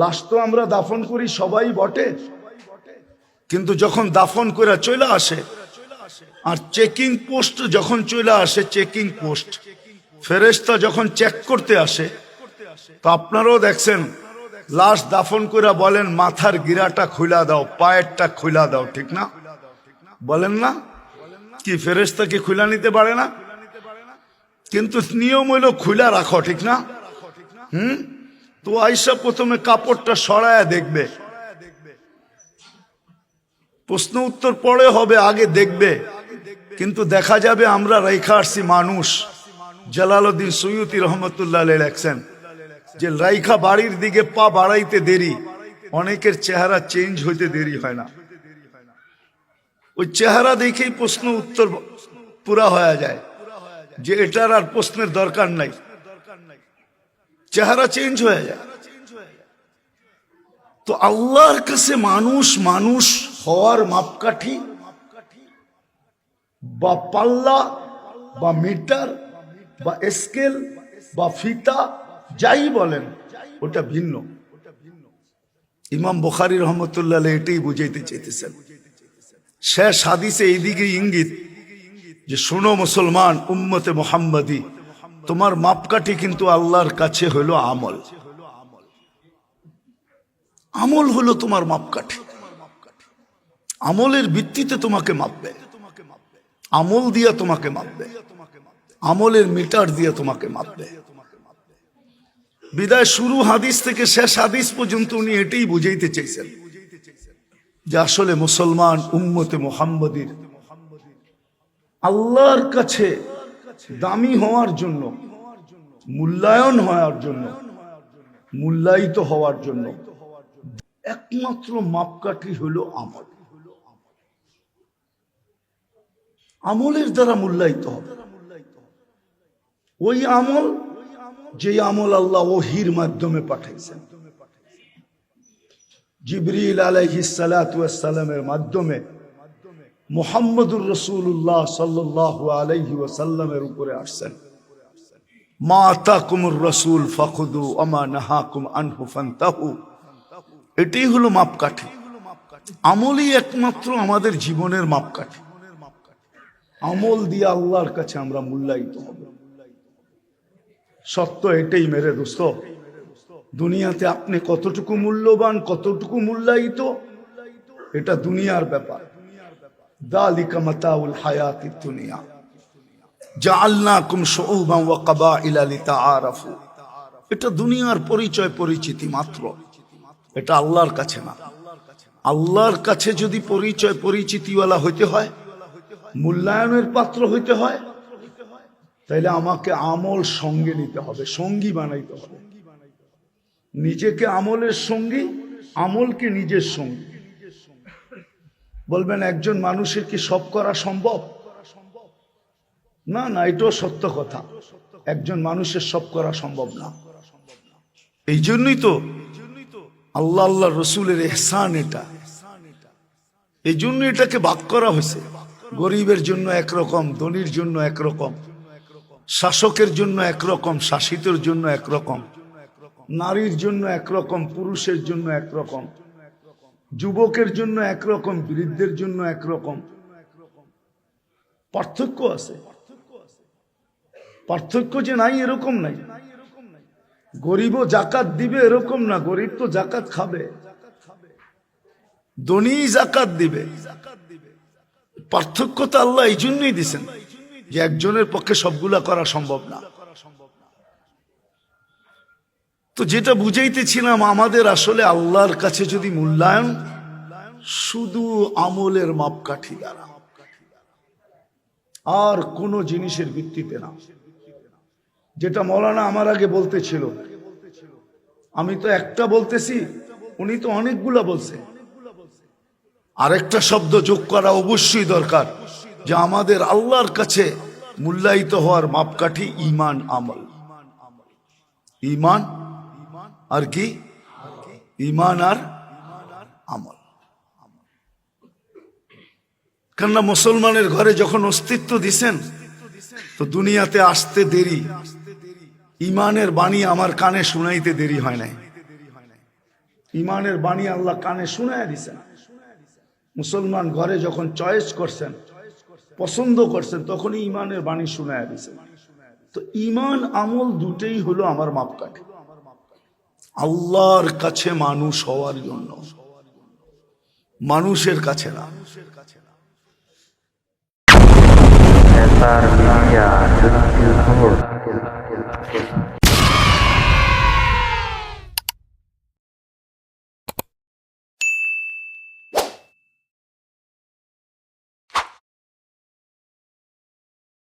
লাশ তো আমরা দাফন করি, সবাই বটে। কিন্তু যখন দাফন করে চলে আসে, আর চেকিং পোস্ট যখন চলে আসে চেকিং পোস্ট ফেরেস্তা যখন চেক করতে আসে, তো আপনারাও দেখছেন, লাশ দাফন করে বলেন, মাথার গিরাটা খুলা দাও, পায়েরটা খুলা দাও, ঠিক না? বলেন না? কি ফেরেস্তা কি খুলা নিতে পারে না? কিন্তু নিয়ম হইল খুলা রাখো, ঠিক না? হুম? তো আইসা প্রথমে কাপড়টা সরায়া দেখবে। প্রশ্ন উত্তর পরে হবে, আগে দেখবে। কিন্তু দেখা যাবে আমরা রেখা আসছি মানুষ। জালালউদ্দিন সৈয়দি রহমতুল্লাহ লেখছেন যে রাইখা বাড়ির দিকে পা বাড়াইতে দেরি, অনেকের চেহারা চেঞ্জ হইতে দেরি হয় না। ওই চেহারা দেখেই প্রশ্ন উত্তর পুরা হয়ে যায় যে এটার আর প্রশ্নের দরকার নাই। চেহারা চেঞ্জ হয়ে যায়। তো আল্লাহর কাছে মানুষ মানুষ হওয়ার মাপকাঠি বা পাল্লা বা মিটার বা স্কেল বা ফিতা, যাই বলেন, ওটা ভিন্ন। ইমাম বুখারি রহমতুল্লাহ এটাই বুঝাইতে চাইতেছেন। শেষ হাদিসে এইদিকে ইঙ্গিত যে, শোনো মুসলমান, উম্মতে মোহাম্মদী তোমার মাপকাঠি কিন্তু আল্লাহর কাছে হলো আমল। আমল হলো তোমার মাপকাঠি। আমলের ভিত্তিতে তোমাকে মাপবে। আমল দিয়া তোমাকে মাপবে। আমলের মিটার দিয়ে তোমাকে মাপবে। বিদায় শুরু হাদিস থেকে শেষ হাদিস পর্যন্ত উনি এটাই বুঝাইতে চাইছেন যে আসলে মুসলমান উম্মতে মোহাম্মদীর আল্লাহর কাছে দামি হওয়ার জন্য, মূল্যায়ন হওয়ার জন্য, মূল্যায়িত হওয়ার জন্য, একমাত্র মাপকাঠি হলো আমল। আমলের দ্বারা মূল্যায়িত হবে। ওই আমল যে আমল আল্লাহ ওহির মাধ্যমে পাঠাইছেন। জিবরিল আলাইহিস সালামের মাধ্যমে মোহাম্মদুর রসুল্লাহ সাল্লাহ আলাইহি ওয়াসাল্লামের উপরে আসছেন। রসুল আমা আনহু ফান্তাহু। হলো মাপকাঠি। আমলই একমাত্র আমাদের জীবনের মাপকাঠি। আমল দিয়ে আল্লাহর কাছে আমরা মূল্যায়িত হব। সত্য এটাই মেরে দোস্ত। দুনিয়াতে আপনি কতটুকু মূল্যবান, কতটুকু মূল্যায়িত, এটা দুনিয়ার ব্যাপার। এটা দুনিয়ার পরিচয় পরিচিতি মাত্র। এটা আল্লাহর কাছে না। আল্লাহর কাছে যদি পরিচয় পরিচিতিওয়ালা হইতে হয়, মূল্যায়নের পাত্র হইতে হয়, তাইলে আমাকে আমল সঙ্গে নিতে হবে, সঙ্গী বানাইতে হবে। নিজেকে আমলের সঙ্গী, আমলকে নিজের সঙ্গী। বলবেন, একজন মানুষের কি সব করা সম্ভব? না না, এটাও সত্য কথা। একজন মানুষের সব করা সম্ভব না। এই জন্যই তো আল্লাহ আল্লাহ রসুলের এহসান এটা। এই জন্য এটাকে ভাগ করা হয়েছে। গরিবের জন্য একরকম, ধনির জন্য একরকম, শাসকের জন্য একরকম, শাসিতের জন্য একরকম, নারীর জন্য একরকম, পুরুষের জন্য একরকম। যুবকের জন্য একরকম, বৃদ্ধের জন্য একরকম। পার্থক্য আছে। পার্থক্য যে নাই, এরকম নাই। গরিবও জাকাত দিবে, এরকম না। গরিব তো জাকাত খাবে। ধনী জাকাত দিবে। পার্থক্য তো আল্লাহ এই জন্যই দিছেন যে একজনের পক্ষে সবগুলা করা সম্ভব না। তো যেটা বুঝাইতেছিলাম, আমাদের আসলে আল্লাহর কাছে যদি মূল্যায়ন, শুধু আমলের মাপকাঠি দ্বারা। আর কোনো জিনিসের ভিত্তিতে না। যেটা মৌলানা আমার আগে বলতেছিল, আমি তো একটা বলতেছি, উনি তো অনেকগুলা বলছে। আরেকটা শব্দ যোগ করা অবশ্যই দরকার, যে আমাদের আল্লাহর কাছে মূল্যায়িত হওয়ার মাপকাঠি ইমান আমল। ইমান আর কি? ইমান আর আমল। কেননা মুসলমানের ঘরে যখন অস্তিত্ব দিছেন, তো দুনিয়াতে আসতে দেরি। ইমানের বাণী আমার কানে শুনাইতে দেরি হয় নাই। ইমানের বাণী আল্লাহ কানে শুনায় দিছেন। মুসলমান ঘরে যখন চয়েস করছেন, পছন্দ করছেন, তখনই ইমানের বাণী শুনায় দিছেন। তো ইমান আমল দুটেই হলো আমার মাপকাঠি। আল্লাহর কাছে মানুষ হওয়ার জন্য। মানুষের কাছে না। 24